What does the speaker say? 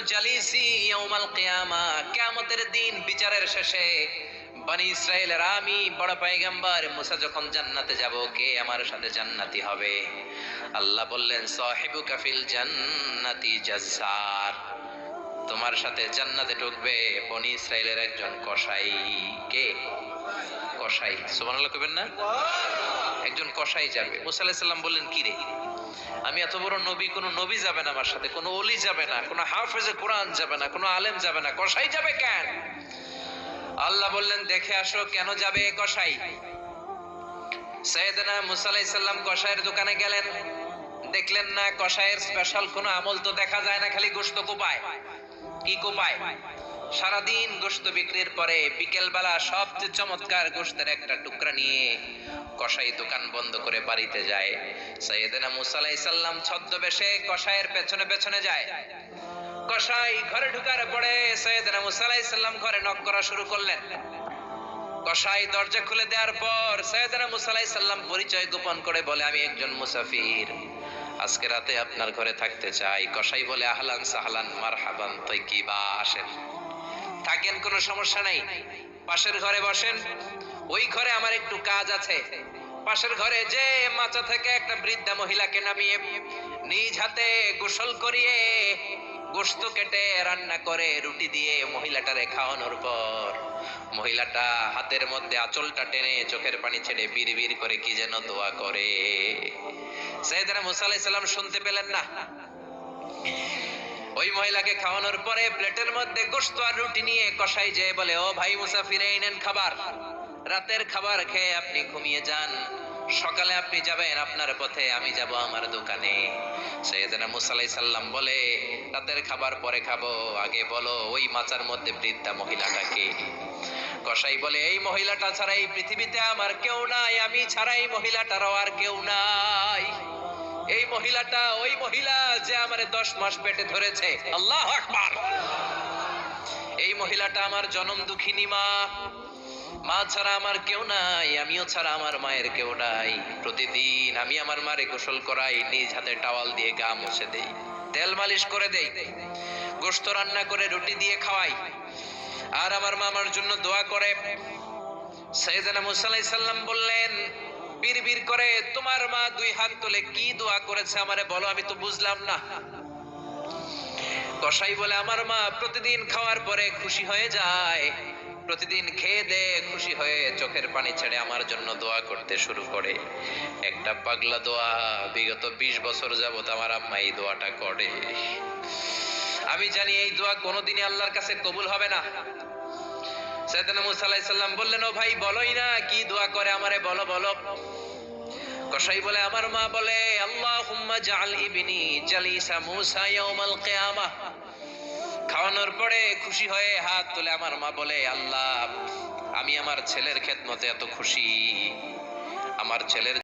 জালিসি ইয়াউমাল কিয়ামা, কিয়ামতের দিন বিচারের শেষে বনি ইসরায়েলের আমি বড় পয়গম্বর মুসা যখন জান্নাতে যাব, কে আমার সাথে জান্নাতি হবে? আল্লাহ বললেন সাহেবু কাফিল জান্নাতি জাজ্জার। তোমার সাথে জান্নাতে ঢুকবে বনি ইসরায়েলের একজন কসাই। কে? কসাই। সুবহানাল্লাহ কইবেন না? একজন কসাই যাবে। মুসা আলাইহিস সালাম বললেন, কি রে? আমি এত বড় নবী, কোনো নবী যাবে না আমার সাথে, কোনো অলি যাবে না, কোনো হাফেজে কোরআন যাবে না, কোনো আলেম যাবে না, কসাই যাবে কেন? আল্লাহ বললেন, দেখে আসো কেন যাবে কসাই? সৈয়দনা মুসা আলাইহিস সালাম কসাইয়ের দোকানে গেলেন। দেখলেন না, কসাইয়ের স্পেশাল কোনো আমল তো দেখা যায় না, খালি গোশত কোপায়। কি কোপায়? সারাদিন গোশত বিক্রির পরে বিকেল বেলা সবচেয়ে চমৎকার গোশতের একটা টুকরা নিয়ে কসাই দোকান বন্ধ করে বাড়িতে যায়। সৈয়দনা মুসা আলাইহিস সালাম ছদ্মবেশে কসাইয়ের পেছনে পেছনে যায়। কসাই ঘরে ঢুকার পরে সৈয়দনা মুসা আলাইহিস সালাম ঘরে নক করা শুরু করলেন। কসাই দরজা খুলে দেওয়ার পর সৈয়দনা মুসা আলাইহিস সালাম পরিচয় গোপন করে বলে, আমি একজন মুসাফির। আজকে রাতে আপনার ঘরে থাকতে চাই। কসাই বলে, আহলান সাহলান, মারহাবান তৈকিবা আসেন। থাকেন, কোনো সমস্যা নাই। পাশের ঘরে বসেন। ওই ঘরে আমার একটু কাজ আছে। পাশের ঘরে যে মাচা থেকে একটা বৃদ্ধা মহিলাকে নামিয়ে নিজ হাতে গোসল করিয়ে গোস্ত কেটে রান্না করে রুটি দিয়ে মহিলাটারে খাওয়ানোর পর মহিলাটা হাতের মধ্যে আঁচলটা টেনে চোখের পানি ছেড়ে বীর করে কি যেন দোয়া করে। সৈয়দনা মুসা আলাইহিস সালাম শুনতে পেলেন না। ওই মহিলাকে খাওয়ানোর পরে প্লেটের মধ্যে গোশত আর রুটি নিয়ে কষাই যেয়ে বলে, ও ভাই মুসা ফিরে এনেন খাবার। রাতের খাবার খেয়ে আপনি ঘুমিয়ে যান। সকালে আপনি যাবেন আপনার পথে, আমি যাব আমার দোকানে। সৈয়দনা মুসা আলাইহিস সাল্লাম বলে, রাতের খাবার পরে খাব, আগে বলো, ওই মাচার মধ্যে বৃদ্ধা মহিলাটাকে। কসাই বলে, এই মহিলাটা ছাড়া এই পৃথিবীতে আমার কেউ নাই, আমি ছাড়া এই মহিলাটারও আর কেউ নাই। এই মহিলাটা, ওই মহিলা যে আমার দশ মাস পেটে ধরেছে। আল্লাহ আকবার। এই মহিলাটা আমার জনম দুঃখিনী মা। মা ছাড়া আমার কেউ নাই, আমিও ছাড়া আমার মায়ের কেউ নাই। প্রতিদিন আমি আমার মারে গোসল করাই, নিজ হাতে টাওয়াল দিয়ে গা মুছে দেই, তেল মালিশ করে দেই গোস্ত রান্না করে রুটি দিয়ে খাওয়াই। আর আমার মা আমার জন্য দোয়া করে। সৈয়দনা মুসা আলাইহিস সাল্লাম বললেন, বীর বীর করে, তোমার মা দুই হাত তুলে কি দোয়া করেছে আমারে বলো, আমি তো বুঝলাম না। কসাই বলে, আমার মা প্রতিদিন খাওয়ার পরে খুশি হয়ে যায়। প্রতিদিন খেয়ে দে খুশি হয়ে চোখের পানি ছেড়ে আমার জন্য দোয়া করতে শুরু করে। একটা পাগলা দোয়া, বিগত বিশ বছর যাবত আমার আম্মা এই দোয়াটা করে। আমি জানি এই দোয়া কোনোদিনই আল্লাহর কাছে কবুল হবে না। সৈয়দনা মুসা আলাইহিস বললেন, ও ভাই, বলোই না কি দোয়া করে আমারে, বলো বলো। কসাই বলে, আমার মা বলে, আল্লাহুম্মা জাআল ইবনি জালিসা মুসা ইয়াউমাল কিয়ামাহ খাওয়ানোর পরে খুশি হয়ে হাত তুলে আমার মা বলে, আল্লাহ, আমি আমার ছেলের খেদমতে এত খুশি। আমার ছেলের